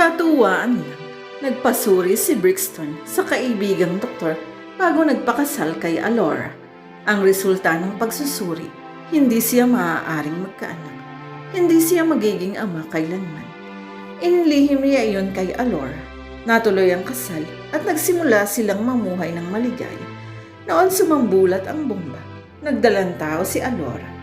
Katuwaan lang, nagpasuri si Brixton sa kaibigang doktor bago nagpakasal kay Alora. Ang resulta ng pagsusuri, hindi siya maaaring magkaanak. Hindi siya magiging ama kailanman. Inilihim niya iyon kay Alora. Natuloy ang kasal at nagsimula silang mamuhay ng maligaya. Noon sumambulat ang bomba. Nagdalang tao si Alora.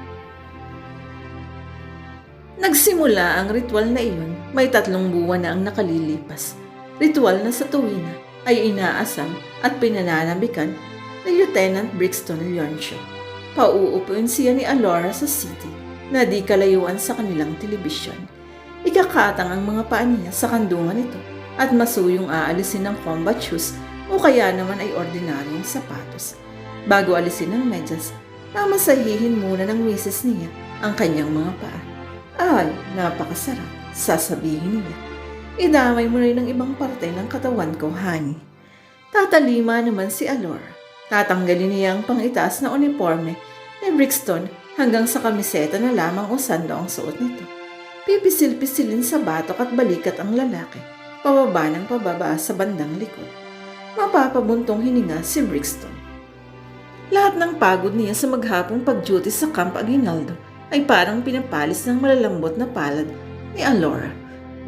Nagsimula ang ritual na iyon, may tatlong buwan na ang nakalilipas. Ritual na sa tuwina ay inaasam at pinananabikan ni Lieutenant Brixton Leoncio. Pauupuin siya ni Alora sa city na di kalayuan sa kanilang telebisyon. Ikakatang ang mga paa niya sa kandungan nito at masuyong aalisin ng combat shoes o kaya naman ay ordinaryong sapatos. Bago alisin ng medyas, mamasahihin muna ng misis niya ang kanyang mga paa. Ay, napakasarap, sasabihin niya. Idamay mo rin ng ibang parte ng katawan ko, honey. Tatalima naman si Alor. Tatanggalin niya ang pangitaas na uniforme ni Brixton hanggang sa kamiseta na lamang o sando ang suot nito. Pipisil-pisilin sa batok at balikat ang lalaki, pababa ng pababa sa bandang likod. Mapapabuntong hininga si Brixton. Lahat ng pagod niya sa maghapong pag-duty sa Camp Aguinaldo ay parang pinapalis ng malalambot na palad ni Alora.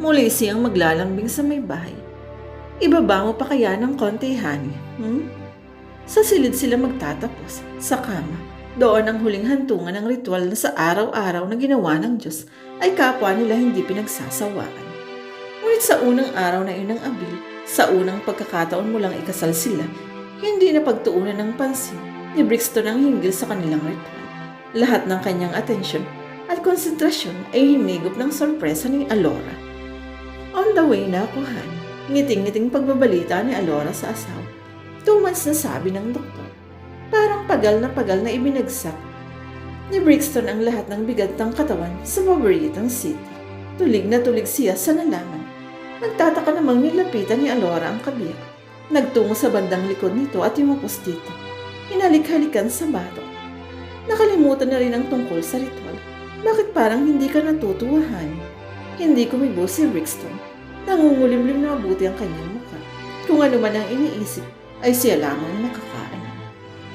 Muli siyang maglalambing sa may bahay. Ibaba mo pa kaya ng konti, honey? Hmm? Sa silid sila magtatapos, sa kama. Doon ang huling hantungan ng ritual na sa araw-araw na ginawa ng Diyos ay kapwa nila hindi pinagsasawaan. Ngunit sa unang araw na iyon ng Abil, sa unang pagkakataon mo lang ikasal sila, hindi na pagtuunan ng pansin ni Brixton ang hinggil sa kanilang ritual. Lahat ng kanyang atensyon at konsentrasyon ay hinigop ng sorpresa ni Alora. On the way na ako, Han. Ngiting-ngiting pagbabalita ni Alora sa asawa. Two months na sabi ng doktor. Parang pagal na pagal na ibinagsak ni Brixton ang lahat ng bigat ng katawan sa paboritang city. Tulig na tulig siya sa nalaman. Nagtataka namang nilapitan ni Alora ang kabiyak. Nagtungo sa bandang likod nito at yumapos dito. Hinalik-halikan sa batok. Nakalimutan na rin ang tungkol sa ritual. Bakit parang hindi ka natutuwahan? Hindi kumibo si Brixton. Nangungulimlim na mabuti ang kanyang mukha. Kung ano man ang iniisip, ay siya lamang nakakaano.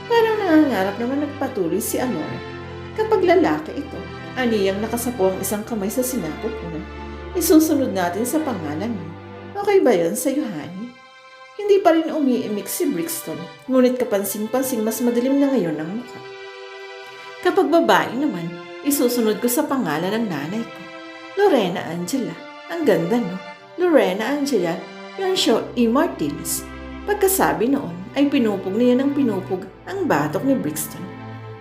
Parang nangangarap naman nagpatuloy si Alora. Kapag lalaki ito, aniyang nakasapo ang isang kamay sa sinapupunan. Isusunod natin sa pangalan mo. Okay ba yan sa honey? Hindi pa rin umiimik si Brixton, ngunit kapansing-pansing mas madilim na ngayon ang mukha. Kapag babae naman, isusunod ko sa pangalan ng nanay ko. Lorena Angela. Ang ganda, no? Lorena Angela Yonsho E. Martinez. Pagkasabi noon, ay pinupog niya ng pinupog ang batok ni Brixton.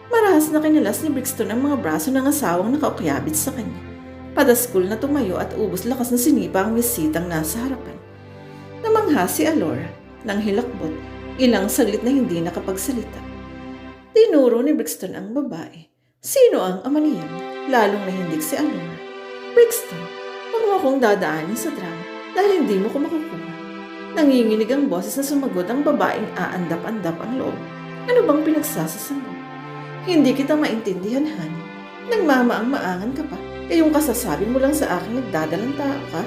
Marahas na kinalas ni Brixton ang mga braso ng asawang nakaukyabit sa kanya. Padaskul na tumayo at ubos lakas na sinipa ang bisitang nasa harapan. Namangha si Alora nang hilakbot, ilang saglit na hindi nakapagsalita. Tinuro ni Brixton ang babae. Sino ang ama niyan? Lalong nahindik si Alora. Brixton, huwag mo akong dadaanin sa drama dahil hindi mo ko makukuha. Nanginginig ang boses na sumagot ang babaeng aandap-andap ang loob. Ano bang pinagsasasamo? Hindi kita maintindihan, Han. Nagmamaang-maangan ka pa. Kayong kasasabi mo lang sa akin nagdadalang tao ka?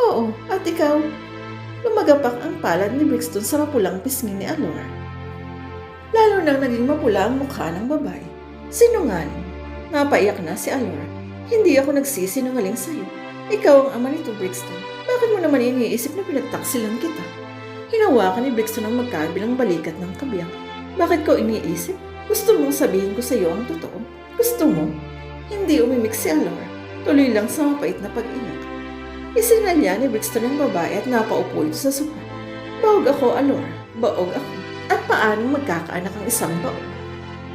Oo, at ikaw? Lumagapak ang palad ni Brixton sa mapulang pisngi ni Alora. Lalo nang naging mapula ang mukha ng babae. Sinungaling. Napaiyak na si Alora. Hindi ako nagsisinungaling sa'yo. Ikaw ang ama nito, Brixton. Bakit mo naman iniisip na pinagtaksilan kita? Hinawakan ni Brixton ang magkabilang balikat ng kabiyang. Bakit ko iniisip? Gusto mong sabihin ko sa iyo ang totoo? Gusto mo? Hindi umimik si Alora. Tuloy lang sa mapait na pag-iyak. Isinalya ni Brixton ang babae at napaupo ito sa sopa. Baog ako, Alora. Baog ako. Paano magkakaanak ang isang baog?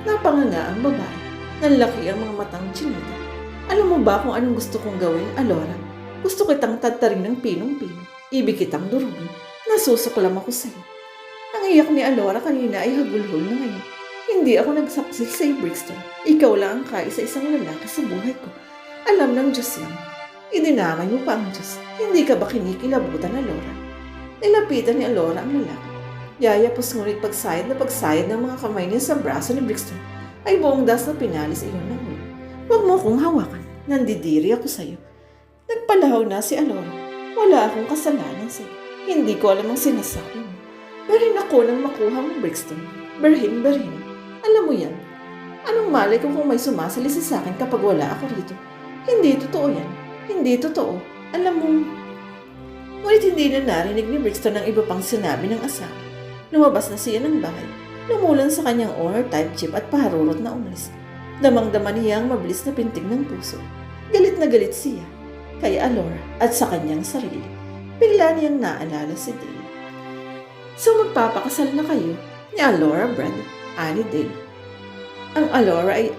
Napanganga ang babae. Nanlaki ang mga matang chinita. Alam mo ba kung anong gusto kong gawin, Alora? Gusto kitang tatarin ng pinong-pino. Ibig kitang durugin. Nasusuklam ako sa'yo. Ang iyak ni Alora kanina ay hagulhol na ngayon. Hindi ako nagsaksil sa Brixton. Ikaw lang ang kaisa-isang lalaki sa buhay ko. Alam ng Diyos yan. Idinamay mo pa ang Diyos. Hindi ka ba kinikilabutan, Alora? Nilapitan ni Alora ang lalaki. Yayapos ngunit pagsayad na pagsayad ng mga kamay niya sa braso ni Brixton ay buong das na pinalis iyon ng huli. Huwag mo akong hawakan. Nandidiri ako sa'yo. Nagpalahaw na si Alora. Wala akong kasalanan sa'yo. Hindi ko alam ang sinasabi mo. Berhin ako nang makuha mo, Brixton. Berhin, berhin. Alam mo yan. Anong malay ko kung may sumasalisi sa akin kapag wala ako rito? Hindi totoo yan. Hindi totoo. Alam mo, Ngunit hindi na narinig ni Brixton ang iba pang sinabi ng asawa. Lumabas na siya ng bahay. Lumulan sa kanyang owner type chip at paharurot na umalis. Damang-dama niya ang mabilis na pintig ng puso. Galit na galit siya kay Alora at sa kanyang sarili. Bigla niyang naalala si Dale. So magpapakasal na kayo ni Alora Brad, ani Dale. Ang Alora ay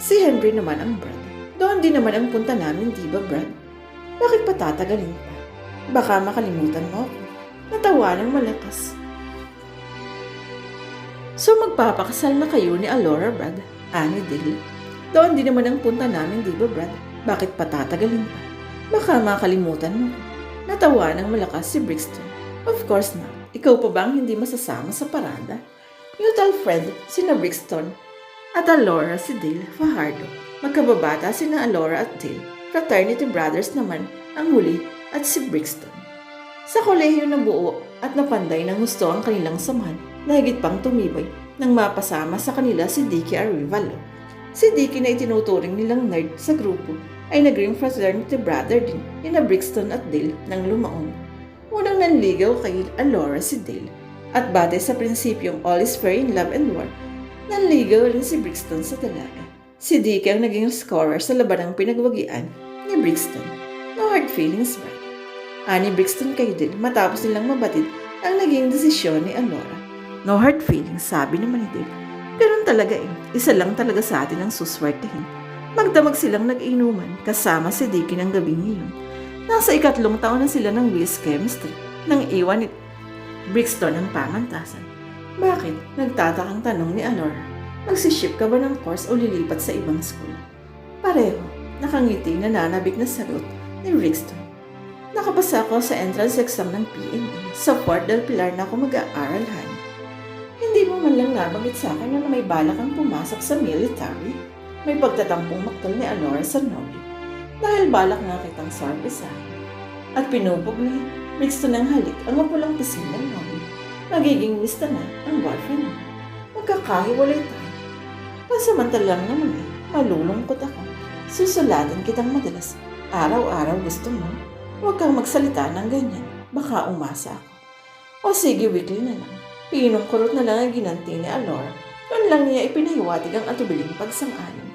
si Henry naman ang Brad. Doon din naman ang punta namin, di ba Brad? Bakit pa tatagalin pa? Baka makalimutan mo ako. Natawa ng malakas. So magpapakasal na kayo ni Alora, Brad, ani Dale. Doon din naman ang punta namin, di ba, Brad? Bakit patatagalin pa? Baka makalimutan mo. Natawa ng malakas si Brixton. Of course not. Ikaw pa bang hindi masasama sa parada? Mutual friend, sina Brixton at Alora si Dale Fajardo. Magkababata sina Alora at Dale. Fraternity brothers naman ang huli at si Brixton. Sa kolehiyo na buo at napanday ng gusto ang kanilang samahan na higit pang tumibay nang mapasama sa kanila si Dicky Arivalo. Si Dicky na itinuturing nilang nerd sa grupo ay naging fraternity brother din ni na Brixton at Dale nang lumaon. Unang nanligaw kay Alora si Dale at batay sa prinsipyong all is fair in love and war, nanligaw rin si Brixton sa dalaga. Si Dicky ang naging scorer sa labanang pinagwagian ni Brixton. No hard feelings ba? Ani Brixton kay Dale matapos nilang mabatid ang naging desisyon ni Alora. No hard feelings, sabi ni Dale. Ganun talaga eh. Isa lang talaga sa atin ang suswertehin. Magdamag silang nag-inuman kasama si Dicky ng gabing iyon. Nasa ikatlong taon na sila ng Wiz Chemistry nang iwan ni Brixton ang pamantasan. Bakit? Nagtatakang tanong ni Alora. Magsiship ka ba ng course o lilipat sa ibang school? Pareho. Nakangiti na nanabik na sagot ni Brixton. Nakapasa ako sa entrance exam ng PNA. Sa Fort del Pilar na ako mag-aaral, honey. Man lang nabanggit sa akin na may balak kang pumasok sa military. May pagtatampong maktol ni Alora sa Noble. Dahil balak nga kitang sarbisahin. At pinupog ni Brixton ng halik ang mapulang pising ng Noble. Magiging mista na ang boyfriend mo. Magkakahiwalay tayo. Pasamantalang naman eh, malulungkot ako. Susulatan kitang madalas. Araw-araw gusto mo. Huwag kang magsalita ng ganyan. Baka umasa ako. O sige, weekly na lang. Pinong kurot na lang ang ginanti ni Alora. Doon lang niya ipinahiwatig ang atubiling pagsang-ayon.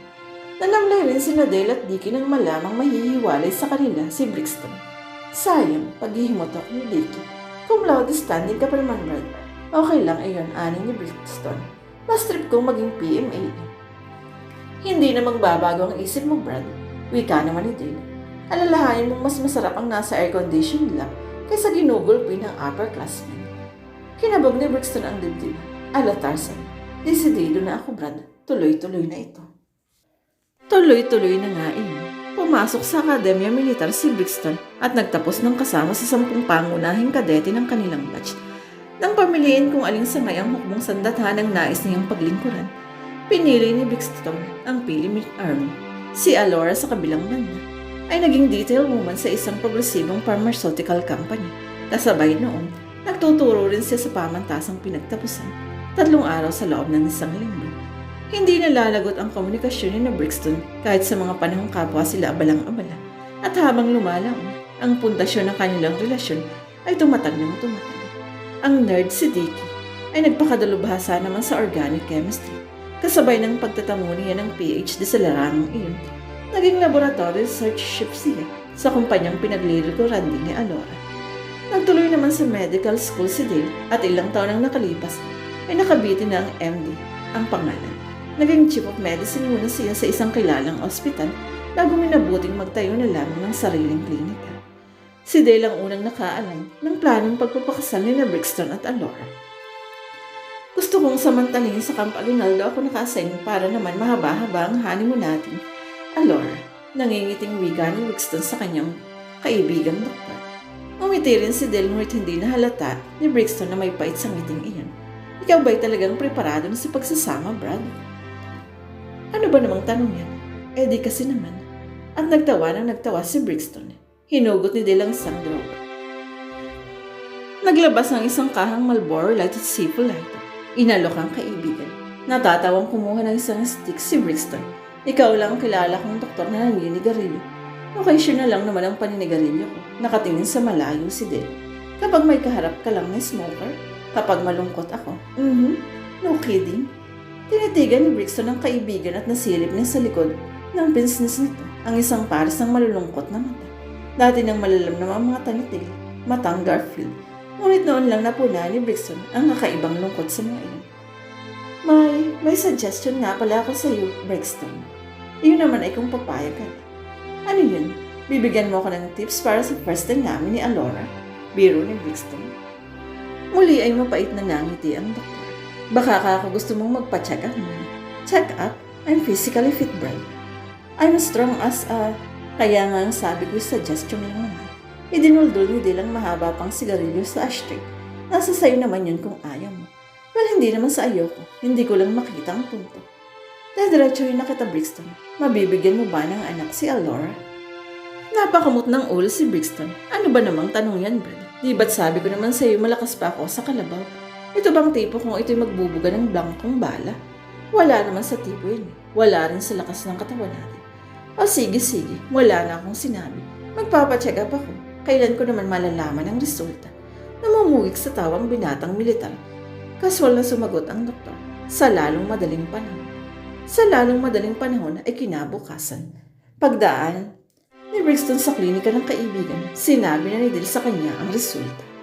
Nanamlay rin si Nadel at Dicky nang malamang mahihiwalay sa kanila si Brixton. Sayang, paghihimotok ni Dicky. Kung laude standing ka pa naman. Okay lang ayon ani ni Brixton. Mas trip kong maging PMA. Hindi na magbabago ang isip mo, Brad. Wika naman ni Dale. Alalahanin mong mas masarap ang nasa air-conditioned lab kaysa ginugulpi ng upperclassmen. Kinabog ni Brixton ang dibdib. Ala Tarzan, desidido na ako, Brad. Tuloy-tuloy na ito. Tuloy-tuloy na nga iyon. Pumasok sa Akademya Militar si Brixton at nagtapos ng kasama sa sampung pangunahing kadete ng kanilang batch. Nang pamiliin kung alin sa ngayang hukbong sandathan ang nais niyang paglingkuran, pinili ni Brixton ang Philippine Army. Si Alora sa kabilang banda ay naging detail woman sa isang progresibong pharmaceutical company. Kasabay noon, nagtuturo rin siya sa pamantasang pinagtapusan, tatlong araw sa loob ng isang linggo. Hindi nalalagot ang komunikasyon ni na Brixton kahit sa mga panahong kapwa sila abalang-abala. At habang lumalaon, ang pundasyon ng kanilang relasyon ay tumatag ng tumatag. Ang nerd si Dicky ay nagpakadalubhasa naman sa organic chemistry. Kasabay ng pagtatamo niya ng PhD sa larangang iyon, naging laboratory research ship siya sa kumpanyang pinaglilikuran din ni Alora. Nagtuloy naman sa medical school si Dale at ilang taon ang nakalipas ay nakabitin na ang MD, ang pangalan. Naging chief of medicine muna siya sa isang kilalang ospital bago minabuting magtayo na lamang ng sariling klinika. Si Dale ang unang nakaalam ng planong pagpapakasal ni na Brixton at Alora. Gusto kong samantalin sa Camp Aguinaldo ako nakasign para naman mahaba-haba ang honeymoon natin. Alora, nangingiting wika ni Brixton sa kanyang kaibigang doktor. Umiti rin si Dale ngunit hindi nahalata ni Brixton na may pait sa ngiting iyon. Ikaw ba'y talagang preparado na sa pagsasama, Brad? Ano ba namang tanong yan? Eh di kasi naman. At nagtawa nang nagtawa si Brixton. Hinugot ni Dale ang isang. Naglabas ng isang kahang Marlboro Light at Sipo Lighter. Inalok ang kaibigan. Natatawang kumuha ng isang stick si Brixton. Ikaw lang ang kilala kong doktor na naninigarilyo. Occasional lang naman ang paninigarilyo ko. Nakatingin sa malayo si Dale. Kapag may kaharap ka lang na smoker, kapag malungkot ako, mhm, no kidding. Tinitigan ni Brixton ang kaibigan at nasilip niya sa likod ng business nito ang isang pares ng malulungkot na mata. Dati nang malalam na mga tanitil, matang Garfield. Ngunit noon lang napuna ni Brixton ang kakaibang lungkot sa mga iyon. May, may suggestion nga pala ako sa iyo, Brixton. Iyon naman ay kung papayag ka. Ano yun? Bibigyan mo ako ng tips para sa first time namin ni Alora? Biro ni Brixton. Muli ay mapait na nangiti ang doktor. Baka ka ako gusto mong magpa-check up mo. Check up? I'm physically fit, Brad. I'm as strong as a... Kaya nga ang sabi ko suggestion lang naman. Idinuldol ni Dilang mahaba pang sigarilyo sa ashtray. Nasa sayo naman yun kung ayaw mo. Well, hindi naman sa ayoko. Hindi ko lang makita ang punto. Dediretso yun na kita, Brixton. Mabibigyan mo ba ng anak si Alora? Napakamot ng ulo si Brixton. Ano ba namang tanong yan, Brad? Di ba't sabi ko naman sa'yo malakas pa ako sa kalabaw? Ito bang tipo kung ito'y magbubuga ng blankong bala? Wala naman sa tipo yun. Wala rin sa lakas ng katawan natin. O sige, sige. Wala na akong sinabi. Magpapacheck up ako. Kailan ko naman malalaman ang resulta? Namumugik sa tawang binatang militar. Kaswal na sumagot ang doktor. Sa lalong madaling panahon. Sa lalong madaling panahon ay kinabukasan. Pagdaan ni Brixton sa klinika ng kaibigan, sinabi na ni Dil sa kanya ang resulta.